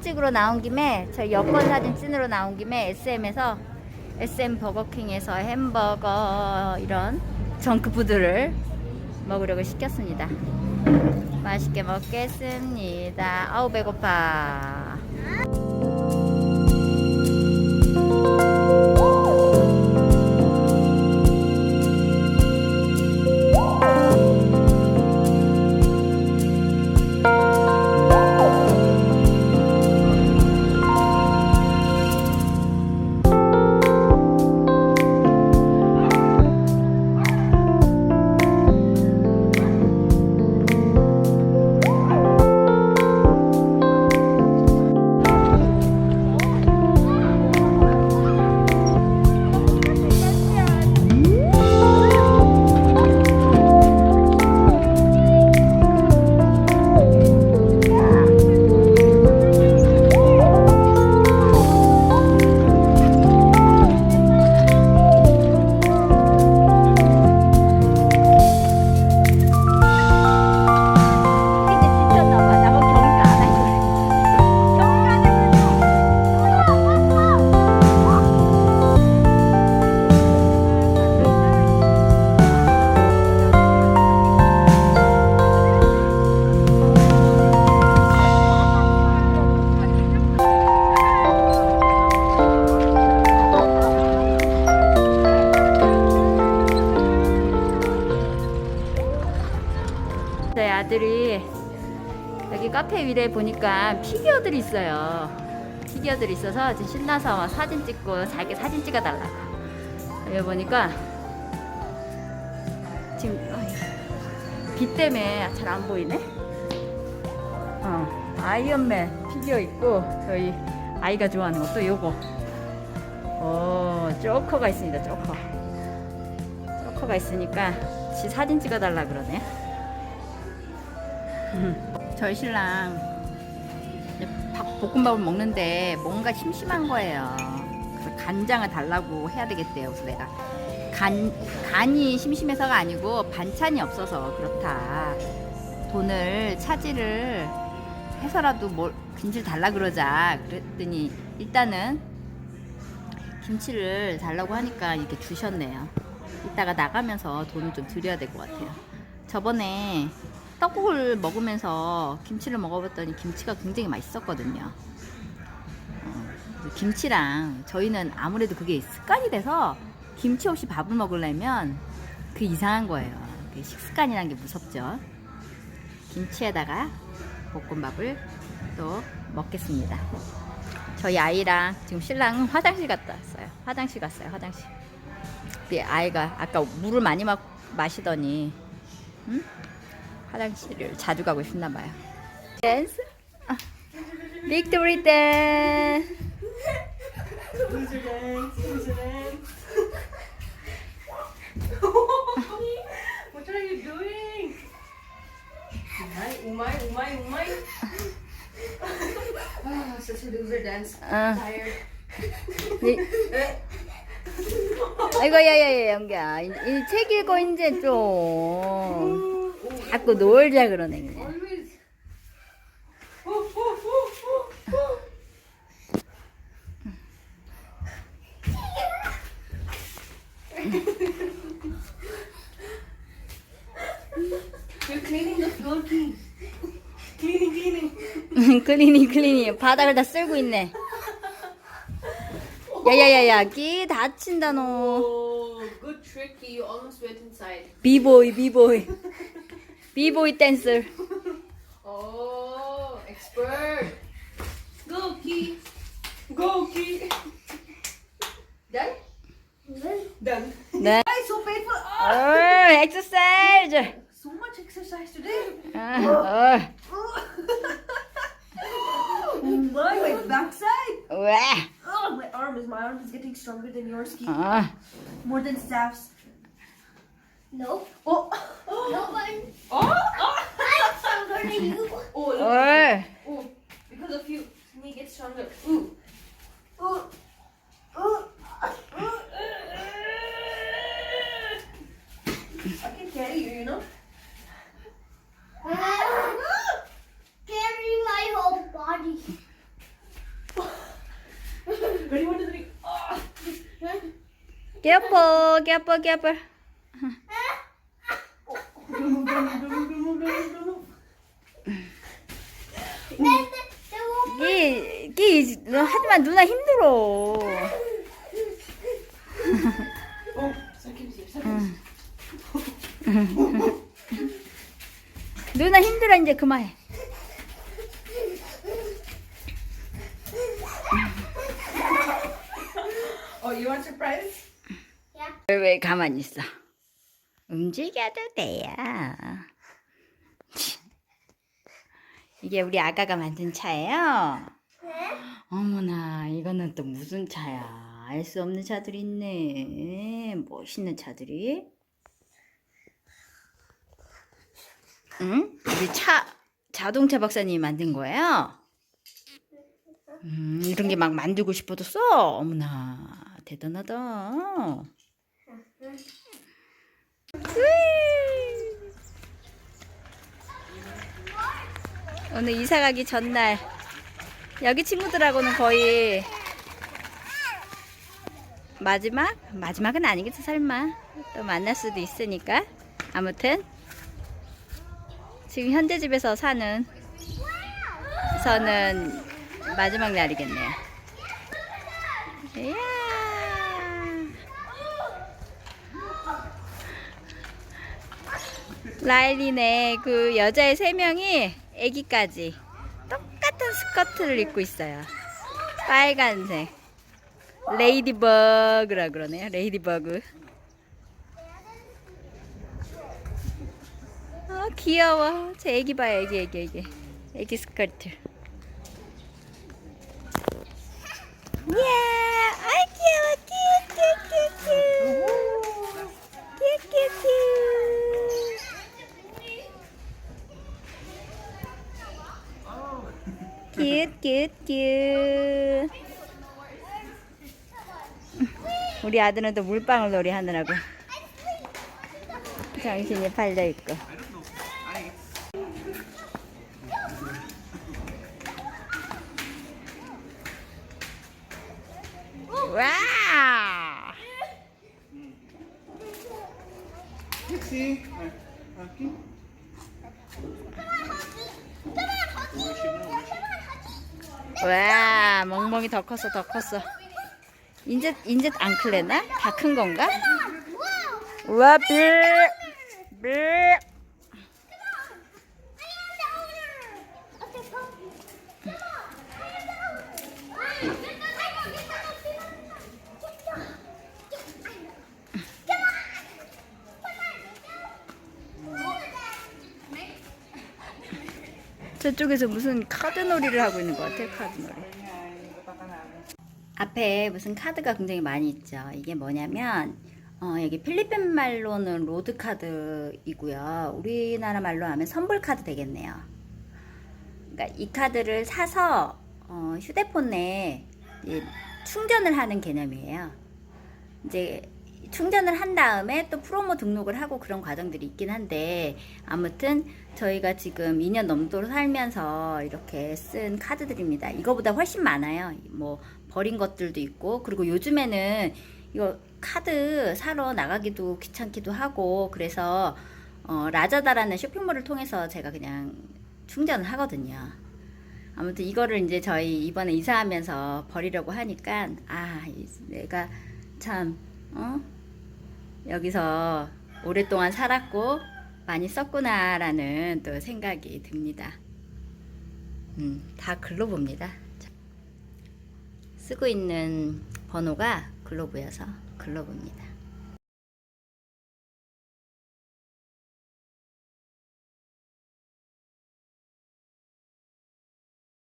찐으로 나온 김에 저 여권 사진 찐으로 나온 김에 SM에서 SM 버거킹에서 햄버거 이런 정크푸드를 먹으려고 시켰습니다. 맛있게 먹겠습니다. 아우 배고파. 카페 위에 보니까 피규어들이 있어요. 피규어들이 있어서 지금 신나서 막 사진 찍고 자기 사진 찍어달라고. 여기 보니까 지금 어이, 빛 때문에 잘 안 보이네. 어, 아이언맨 피규어 있고 저희 아이가 좋아하는 것도 요거. 오, 조커가 있습니다. 조커. 조커가 있으니까 지 사진 찍어달라 그러네. 저희 신랑 밥, 볶음밥을 먹는데 뭔가 심심한 거예요. 그래서 간장을 달라고 해야 되겠대요. 그래서 내가 간, 간이 심심해서가 아니고 반찬이 없어서 그렇다. 돈을 차지를 해서라도 뭘 김치를 달라 그러자. 그랬더니 일단은 김치를 달라고 하니까 이렇게 주셨네요. 이따가 나가면서 돈을 좀 드려야 될 것 같아요. 저번에 떡국을 먹으면서 김치를 먹어봤더니 김치가 굉장히 맛있었거든요. 어, 김치랑 저희는 아무래도 그게 습관이 돼서 김치 없이 밥을 먹으려면 그 이상한 거예요. 그 식습관이라는 게 무섭죠. 김치에다가 볶음밥을 또 먹겠습니다. 저희 아이랑 지금 신랑은 화장실 갔다 왔어요. 화장실 갔어요. 화장실. 이 아이가 아까 물을 많이 마, 마시더니 응? 화장실을 자주 가고 싶나 봐요. 댄스? 아, 빅토리 댄스. Ah. 아, 아이고 야야야 영기야. 이, 이책 읽고 이제 좀 자꾸 놀자 그러네 그냥. Oh, oh, oh, oh, oh. 클리니 클리니 바닥을 다 쓸고 있네. 야야야야 끼 다친다 너. Oh. 비보이 비보이 비보이 댄스. Oh, expert. Go, Key. Go, Key. Done? Done. 네. Why so painful? 어, Ah, 엑서사이즈. so much exercise today. 어, Oh my, my backside. 어, 왜? Oh, my arm is my arm is getting stronger than yours, Key. 어, More than staffs. Nope. No one. Oh. oh. I'm stronger than you. Oh, oh. oh. Because of you, me get stronger. Ooh. Ooh. Ooh. Ooh. I can carry you, you know. carry my whole body. Ready, one, two, three. Oh. Careful, careful, careful. 하지만 누나 힘들어. 누나 힘들어, 이제 그만해. Oh, you want surprise? 왜, 왜 가만히 있어? 움직여도 돼요. 이게 우리 아가가 만든 차예요. 어머나, 이거는 또 무슨 차야? 알 수 없는 차들이 있네. 멋있는 차들이. 응? 우리 차, 자동차 박사님이 만든 거예요? 음, 이런 게 막 만들고 싶어졌어? 어머나, 대단하다. 오늘 이사 가기 전날 여기 친구들하고는 거의 마지막? 마지막은 아니겠지 설마. 또 만날 수도 있으니까. 아무튼 지금 현재 집에서 사는 서는 마지막 날이겠네요. 이야. 라일리네 그 여자애 세 명이 애기까지 똑같은 스커트를 입고 있어요. 빨간색. 레이디버그라 그러네요. 레이디버그. 아 귀여워. 제 애기 봐요. 애기 애기 애기. 애기 스커트. 예. 우리 아들은 또 물방울 놀이 하느라고. 정신이 팔려 있고. 와. 와! 멍멍이 더 컸어 더 컸어 인제 인제 안 클래나? 다 큰 건가? 우와 삐삐 저쪽에서 무슨 카드 놀이를 하고 있는 것 같아요 카드 놀이 앞에 무슨 카드가 굉장히 많이 있죠 이게 뭐냐면 어, 여기 필리핀 말로는 로드 카드이고요 우리나라 말로 하면 선불 카드 되겠네요 그러니까 이 카드를 사서 어, 휴대폰에 충전을 하는 개념이에요 이제 충전을 한 다음에 또 프로모 등록을 하고 그런 과정들이 있긴 한데 아무튼 저희가 지금 2년 넘도록 살면서 이렇게 쓴 카드들입니다. 이거보다 훨씬 많아요. 뭐 버린 것들도 있고 그리고 요즘에는 이거 카드 사러 나가기도 귀찮기도 하고 그래서 어, 라자다라는 쇼핑몰을 통해서 제가 그냥 충전을 하거든요. 아무튼 이거를 이제 저희 이번에 이사하면서 버리려고 하니까 아 이- 내가 참 어? 여기서 오랫동안 살았고 많이 썼구나라는 또 생각이 듭니다. 음, 다 글로브입니다. 쓰고 있는 번호가 글로브여서 글로브입니다.